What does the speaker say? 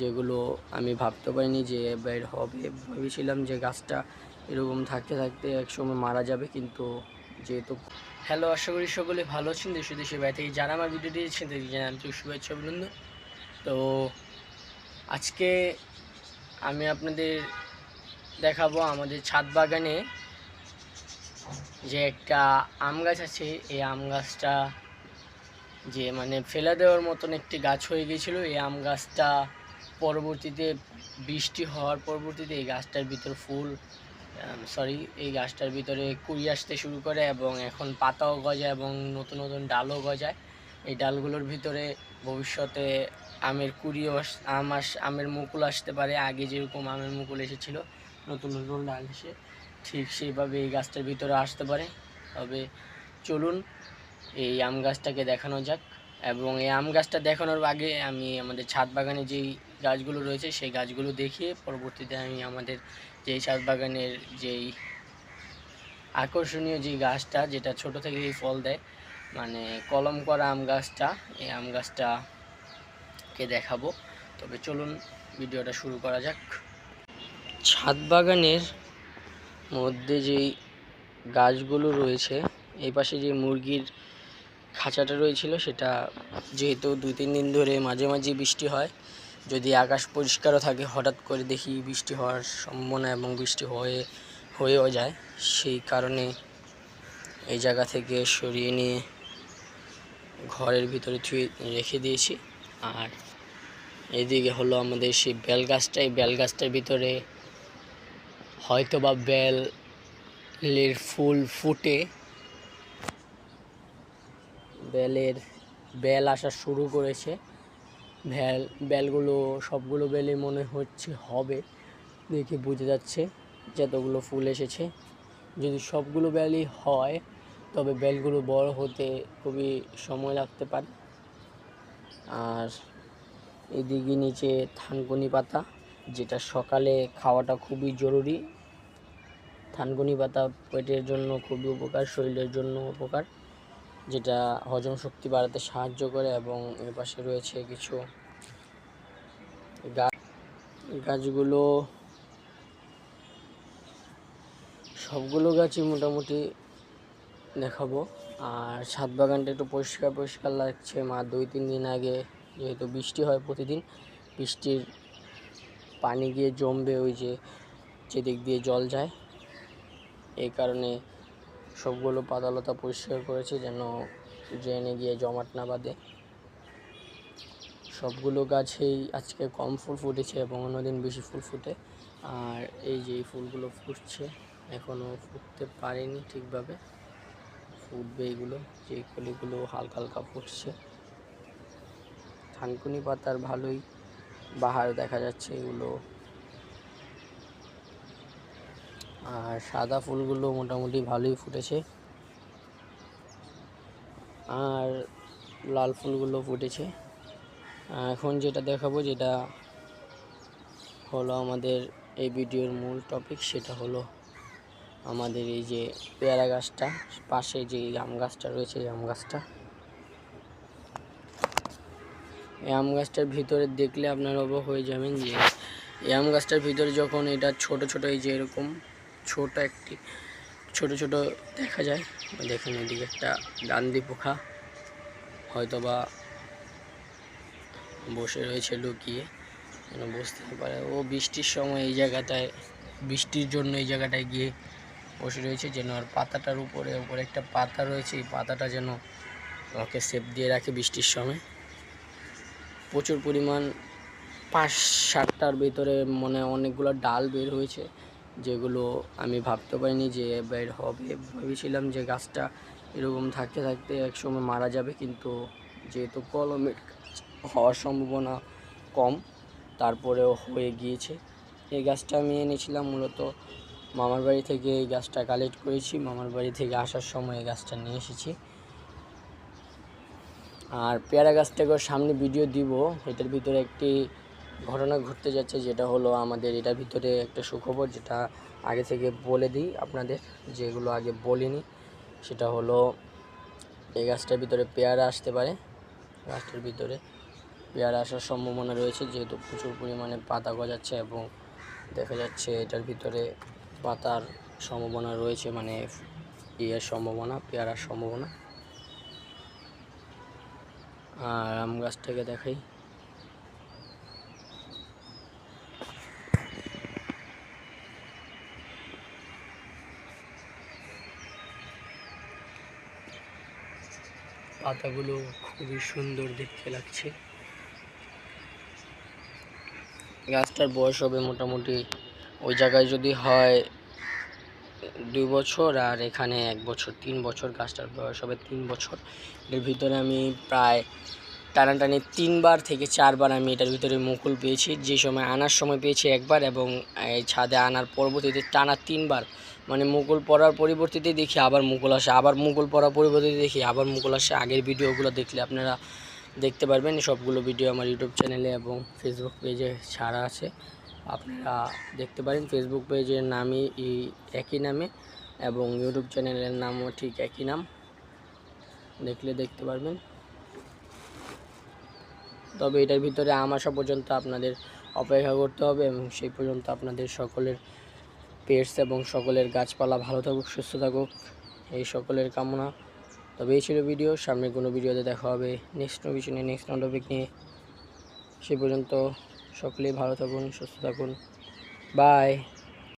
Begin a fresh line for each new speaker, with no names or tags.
যেগুলো আমি ভাবতে পারিনি যে বের হবে। ভেবেছিলাম যে গাছটা এরকম থাকতে থাকতে একসময় মারা যাবে, কিন্তু যেহেতু হ্যালো আশা করি সকলে ভালো আছেন। দেশে দেশে বাইরে থেকে যারা আমার ভিডিও দিয়েছেন তাদের জানাই আন্তরিক শুভেচ্ছা অভিনন্দন। তো আজকে আমি আপনাদের দেখাবো আমাদের ছাদ বাগানে যে একটা আম গাছ আছে। এই আম গাছটা যে মানে ফেলে দেওয়ার মতন একটি গাছ হয়ে গিয়েছিল এই আম গাছটা পরবর্তীতে বৃষ্টি হওয়ার পরবর্তীতে এই গাছটার ভিতর ফুল সরি এই গাছটার ভিতরে কুড়ি আসতে শুরু করে এবং এখন পাতাও গজায় এবং নতুন নতুন ডালও গজায়। এই ডালগুলোর ভিতরে ভবিষ্যতে আমের কুড়িও আম আস, আমের মুকুল আসতে পারে। আগে যেরকম আমের মুকুল এসেছিল, নতুন নতুন ডাল এসে ঠিক সেইভাবে এই গাছটার ভিতরে আসতে পারে। তবে চলুন এই আম গাছটাকে দেখানো যাক এবং এই আম গাছটা দেখানোর আগে আমি আমাদের ছাদ বাগানে যেই গাছগুলো রয়েছে, সেই গাছগুলো দেখিয়ে পরবর্তীতে আমি আমাদের যেই ছাদ বাগানের যেই আকর্ষণীয় যে গাছটা, যেটা ছোট থেকেই ফল দেয় মানে কলম করা আম গাছটা, এই আম গাছটাকে দেখাবো। তবে চলুন ভিডিওটা শুরু করা যাক। ছাদ বাগানের মধ্যে যেই গাছগুলো রয়েছে, এই পাশে যে মুরগির খাঁচাটা রয়েছিল, সেটা যেহেতু দুই তিন দিন ধরে মাঝে মাঝে বৃষ্টি হয় যদি আকাশ পরিষ্কারও থাকে, হঠাৎ করে দেখি বৃষ্টি হওয়ার সম্ভাবনা এবং বৃষ্টি হয়ে, হয়েও যায়, সেই কারণে এই জায়গা থেকে সরিয়ে নিয়ে ঘরের ভিতরে থুয়ে রেখে দিয়েছি। আর এদিকে হলো আমাদের সেই বেল গাছটা। এই বেল গাছটার ভিতরে হয়তো বা বেলের ফুল ফুটে, বেলের, বেল আসা শুরু করেছে। বেল বেলগুলো সবগুলো বেলই মনে হচ্ছে হবে। দেখে বোঝা যাচ্ছে যতগুলো ফুল এসেছে। যদি সবগুলো বেলই হয়, তবে বেলগুলো বড় হতে খুবই সময় লাগতে পারে। আর এদিকে নিচে থানকুনি পাতা, যেটা সকালে খাওয়াটা খুবই জরুরি। থানকুনি পাতা পেটের জন্য খুবই উপকার, শরীরের জন্য উপকার। যেটা হজম শক্তি বাড়াতে সাহায্য করে এবং এর পাশে রয়েছে কিছু গাছ গাছগুলো। সবগুলো গাছই মোটামুটি দেখাবো। আর ছাদ বাগানটা একটু পরিষ্কার পরিষ্কার লাগছে। মা দুই তিন দিন আগে যেহেতু বৃষ্টি হয় প্রতিদিন, বৃষ্টির পানি গিয়ে জমবে ওই যে, যেদিক দিয়ে জল যায়। এই কারণে সবগুলো পাতালতা পরিষ্কার করেছি যেন ড্রেনে গিয়ে জমাট না বাঁধে। সবগুলো গাছেই আজকে কম ফুল ফুটেছে এবং অন্যদিন বেশি ফুল ফুটে। আর এই যে ফুলগুলো ফুটছে এখনও ফুটতে পারেনি ঠিকভাবে। ফুটবে এইগুলো যে কলিগুলো হালকা হালকা ফুটছে। থানকুনি পাতার ভালোই বাহার দেখা যাচ্ছে এগুলো। আর সাদা ফুলগুলো মোটামুটি ভালোই ফুটেছে। আর লাল ফুলগুলো ফুটেছে। এখন যেটা দেখাবো, যেটা হলো আমাদের এই ভিডিওর মূল টপিক সেটা হলো আমাদের এই যে পেয়ারা গাছটা, পাশে যে আম গাছটা রয়েছে, এই আম গাছটা। এই আম গাছটার ভিতরে দেখলে আপনারা অবাক হয়ে যাবেন যে, এই আম গাছটার ভিতরে যখন এটা ছোট ছোট এই যে এরকম ছোট একটি, ছোট ছোট দেখা যায়। দেখেন এদিকে একটা ডান্দি পোখা। হয়তো বা বসে রয়েছে লুকিয়ে, যেন বসতে পারে। ও বৃষ্টির সময় এই জায়গাটায়, বৃষ্টির জন্য এই জায়গাটায় গিয়ে বসে রয়েছে, যেন আর পাতাটার উপরে উপরে একটা পাতা রয়েছে। এই পাতাটা যেন ওকে সেপ দিয়ে রাখে বৃষ্টির সময়। প্রচুর পরিমাণ পাঁচ সাতটার ভিতরে মনে অনেকগুলো ডাল বের হয়েছে। যেগুলো আমি ভাবতে পারিনি যে বের হবে। ভেবেছিলাম যে গাছটা এরকম থাকতে থাকতে একসময় মারা যাবে, কিন্তু যেহেতু কলমের হওয়ার সম্ভাবনা কম, তারপরেও হয়ে গিয়েছে। এই গাছটা আমি এনেছিলাম মূলত মামার বাড়ি থেকে এই গাছটা কালেক্ট করেছি। মামার বাড়ি থেকে আসার সময় এই গাছটা নিয়ে এসেছি। আর পেয়ারা গাছটাকে সামনে ভিডিও দিব। এটার ভিতরে একটি ঘটনা ঘটতে যাচ্ছে, যেটা হলো আমাদের এটার ভিতরে একটা সুখবর, যেটা আগে থেকে বলে দিই আপনাদের, যেগুলো আগে বলিনি। সেটা হলো, এই গাছটার ভিতরে পেয়ারা আসতে পারে। গাছটার ভিতরে পেয়ারা আসার সম্ভাবনা রয়েছে, যেহেতু প্রচুর পরিমাণে পাতা গজাচ্ছে এবং দেখা যাচ্ছে এটার ভিতরে পাতার সম্ভাবনা রয়েছে মানে ইয়ের সম্ভাবনা, পেয়ারার সম্ভাবনা। আর আম গাছটাকে দেখাই। পাতাগুলো খুবই সুন্দর দেখতে লাগছে। গাছটার বয়স হবে মোটামুটি ওই জায়গায় যদি হয় দুই বছর আর এখানে এক বছর, তিন বছর গাছটার বয়স হবে তিন বছর। এর ভিতরে আমি প্রায় টানাটানি তিনবার থেকে চারবার আমি এটার ভিতরে মুকুল পেয়েছি। যে সময় আনার সময় পেয়েছি একবার এবং ছাদে আনার পরবর্তীতে টানা তিনবার। মানে মুকুল পড়ার পরিবর্তিতে দেখি আবার মুকুল আসে, আবার মুকুল পড়ার পরিবর্তিতে দেখি আবার মুকুল আসে। আগের ভিডিওগুলো দেখলে আপনারা দেখতে পারবেন, সবগুলো ভিডিও আমার ইউটিউব চ্যানেলে এবং ফেসবুক পেজে ছাড়া আছে। আপনারা দেখতে পারেন ফেসবুক পেজের নামই একই নামে এবং ইউটিউব চ্যানেলের নামও ঠিক একই নাম। দেখলে দেখতে পারবেন। তবে এটার ভিতরে আম আসা পর্যন্ত আপনাদের অপেক্ষা করতে হবে এবং সেই পর্যন্ত আপনাদের সকলের পেটস এবং সকলের গাছপালা ভালো থাকুক, সুস্থ থাকুক, এই সকলের কামনা। তবে এই ছিল ভিডিও, সামনে কোনো ভিডিওতে দেখা হবে নেক্সট ভিডিও নিয়ে নেক্সট টপিক নিয়ে। সে পর্যন্ত সকলেই ভালো থাকুন, সুস্থ থাকুন। বাই